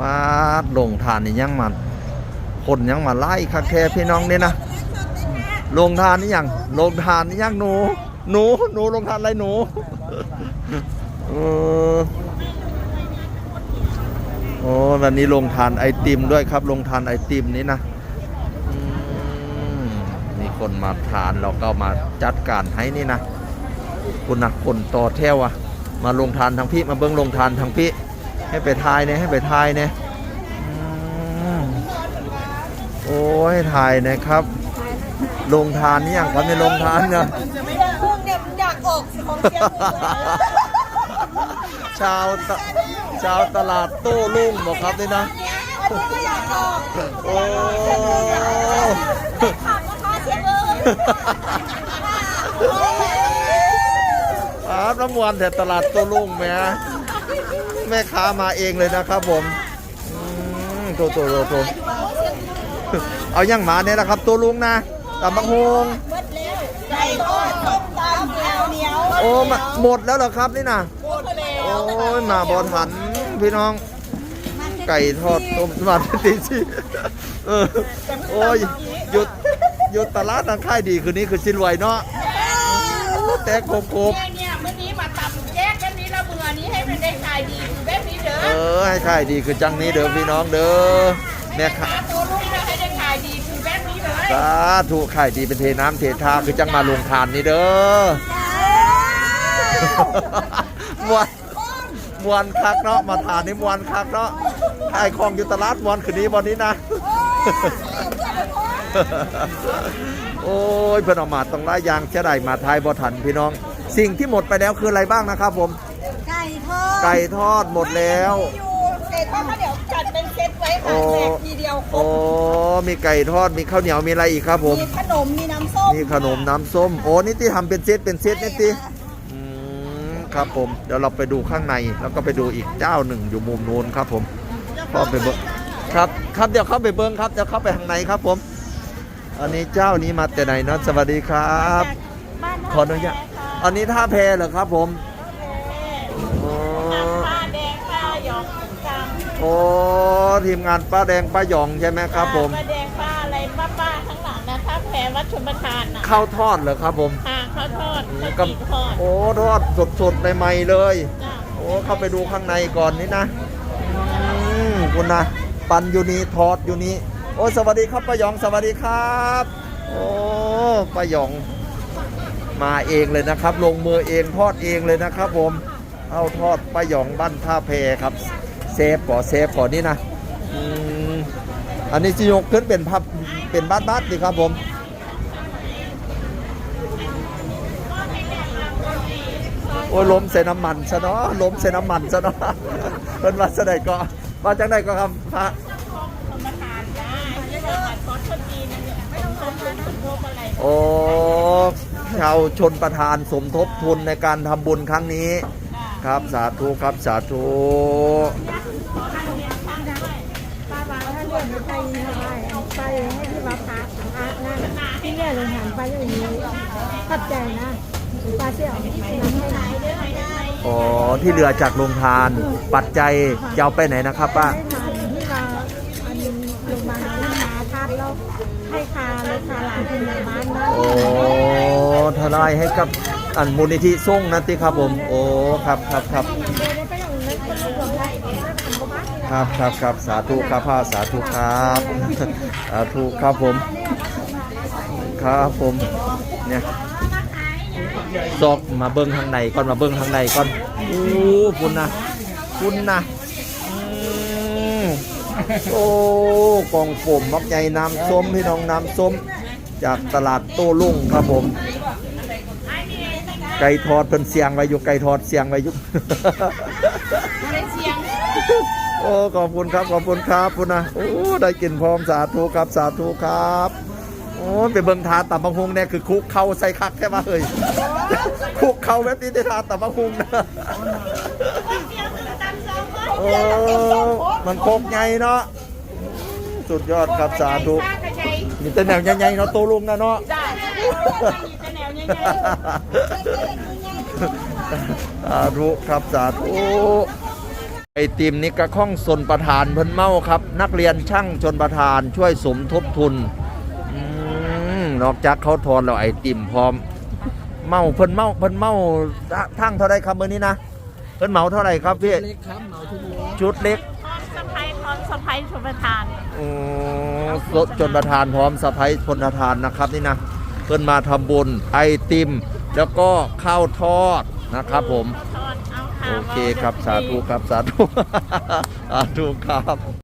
มาลงทานนี่ยังมาคนยังมาไล่คักแท้พี่น้องนี่นะลงทานนี่ยังลงทานนี่ยังหนูหนูหนูลงทานอะไรหนูเออโอ้วันนี้ลงทานไอติมด้วยครับ ลงทานไอติมนี้นะมมีคนมาทานเราก็มาจัดการให้นี่นะคุณนะคนต่อแถวอะมาลงทานทางพี่มาเบิ้งลงทานทางพี่ ให้ไปทายเนี่ยให้ไปทายเนี่ยอืมโอ้ยถ่ายหนะครับ ลงทานนี่ยังครับไม่ลงทานเนาะพวกเนี่ยอยากออกของเชียงใหม่ชาวตะชาวตลาดโต้รุ่งบอกครับนี่นะไม่อยากออกโอ้ขับมาพาเชียงเลยอาบน้ำวันแต่ตลาดโต้รุ่งแหม่ แม่ค้ามาเองเลยนะครับผมอืมโตโตโตโตเอายังหมาเนี่ยนะครับ ตัวลุงนะตำบักฮงไก่ทอดต้มตำเหนียวเหนียวโอ้มาหมดแล้วเหรอครับนี่นะหมดแล้วโอ้ยมาบอทันพี่น้อง ไก่ทอดต้มมาตีสิเออโอ้ยหยุดหยุดตลาดทางค่ายดีคืนนี้คือสิรวยเนาะแต่โคบโคบเนี่ยเนี่ยมื้อนี้มาตำแยกกันนี้ละมือนี้ให้มันได้ขายดีคือแบบนี้ เด้อเออให้ค่ายดีคือจังนี้เด้อพี่น้องเด้อแม่ค้าหาตัวลูกนะให้ได้ขายดีคือแบบนี้เลยสาธุค่ายดีเป็นเทน้ำเทท่าคือจังมาลงทานนี่เด้อมวนมวนคักเนาะมาทานนี่มวนคักเนาะขายของอยู่ตลาดมวนคืนนี้วันนี้นะโอ้ยเพื่อนเออกมาต้องไล่ยางเสียดายมาทายบ่ทันพี่น้อง สิ่งที่หมดไปแล้วคืออะไรบ้างนะครับผม ไก่ทอดไก่ทอดหมดแล้วอยู่เสร็จแล้วก็เดี๋ยวจัดเป็นเซตไว้ค่ะแจกทีเดียวครโอ้บมีไก่ทอด มีข้าวเหนียว มีอะไรอีกครับผม มีขนมมีน้ำส้มมีขนมน้ำส้ม โอ้ นี่ที่ทำเป็นเซต เป็นเซตนี่ติอืมครับผม เดี๋ยวเราไปดูข้างใน แล้วก็ไปดูอีกเจ้าหนึ่งอยู่มุมโน้นครับผมก็ไปเบิ้งครับ ครับ เดี๋ยวเข้าไปเบิ้งครับ เดี๋ยวเข้าไปข้างในครับผม อันนี้เจ้านี้มาแต่ไหนเนาะ สวัสดีครับบ้านขออนุญาต อันนี้ท่าแพเหรอครับผมอ๋ โอ้ทีมงานป้าแดงป้าหยองใช่ไหมครับผม ป้าแดงป้าอะไรป้าป้าข้างหลังนะถ้าแพ้วัดชมประทานนะข้าวทอดเหรอครับผมทางข้าวทอดอืมข้าวกับจีทอดโอ้ทอดสดๆใหม่ๆเลย จ้ะโอ้เข้าไปดูข้างในก่อนนี่นะอืมคุณนะปันอยู่นี่ทอดอยู่นี่โอ้สวัสดีครับป้าหยองสวัสดีครับ โอ้ป้าหยอง มาเองเลยนะครับ ลงมือเองทอดเองเลยนะครับผมเอาทอดป้าหยองบ้านท่าแพครับ เซฟก่อเซฟก่อนนี่นะอืมอันนี้จะยกขึ้นเป็นพับเป็นบ้านบ้านดีครับผมโอ้ยล้มใส่น้ำมันซะเนาะล้มใส่น้ำมันซะเนาะเพิ่นว่าซะใดก็มาจังไดก็ครับพระชมประทานได้ไม่ต้องมาทอดคนจีนเนี่ยไม่ต้องทำบุญสมทบอะไรโอ้ชาวชนประธานสมทบทุนในการทำบุญครั้งนี้ ครับสาธุครับสาธุ ป้าบางท่านเดินไปยินไปไปให้ที่วัดพระอา นั่นที่เนี่ยเลยหันไปอย่างนี้ขับใจนะป้าเสี่ยวน้ำให้อ๋อที่เหลือจากโรงทาน ปัจจัยจะเอาไปไหนนะครับป้า ให้ทานที่เราอันนี้ลงมาที่มาทัดแล้วให้คาเลยคาหลานเป็นในบ้านนะโอ้ทนายให้กับอันมูลนิธิส่งนะติครับผม โอ้ครับครับครับเดินไปอย่างนี้คนรวมได้ได้พันกว่าบาทครับครับครับสาธุครับพ่อสาธุครับ สาธุครับผม ครับผมเนี่ยซอกมาเบิ้งทางในก่อนมาเบิ้งทางในก่อนโอ้คุณนะคุณนะอืมโอ้กองผมมักใหญ่น้ำส้มพี่น้องน้ำส้ม จากตลาดโต้รุ่งครับผม ไก่ทอดเป็นเสียงไว้อยู่ไก่ทอดเสียงไว้อยู่ได้เสียงโอ้ขอบคุณครับขอบคุณครับคุณนะโอ้ได้กินพร้อมสาธุครับสาธุครับโอ้ ไปเบิ่งทาตับบังฮงเนี่ยคือคุกเข้าใส่คักแค่ว่าเฮ้ยคุกเข้าแบบนี้ได้ทาตับบังฮงนะโอ้มันโคกใหญ่เนาะสุดยอดครับสาธุมีแต่แนวใหญ่ๆเนาะโตลุงนะเนาะสาธุครับสาธุไอติมนี่กระข้องสนประธานเพิ่นเมาครับ นักเรียนช่างชนประธานช่วยสมทบทุน นอกจากเขาทอนแล้วไอติมพร้อม เมาเพิ่นเมาเพิ่นเมาทั้งเท่าไรครับมื้อนี้นะเพิ่นเมาเท่าไหร่ครับพี่ชุดเล็กพร้อมสะพายพร้อมสะพายชมประทานโอ้รถจนประธานพร้อมสะพายพลทานนะครับนี่นะเพิ่นมาทำบุญไอติม แล้วก็ข้าวทอดนะครับผมทอดเอาค่ะโอเคครับสาธุครับสาธุสาธุครับ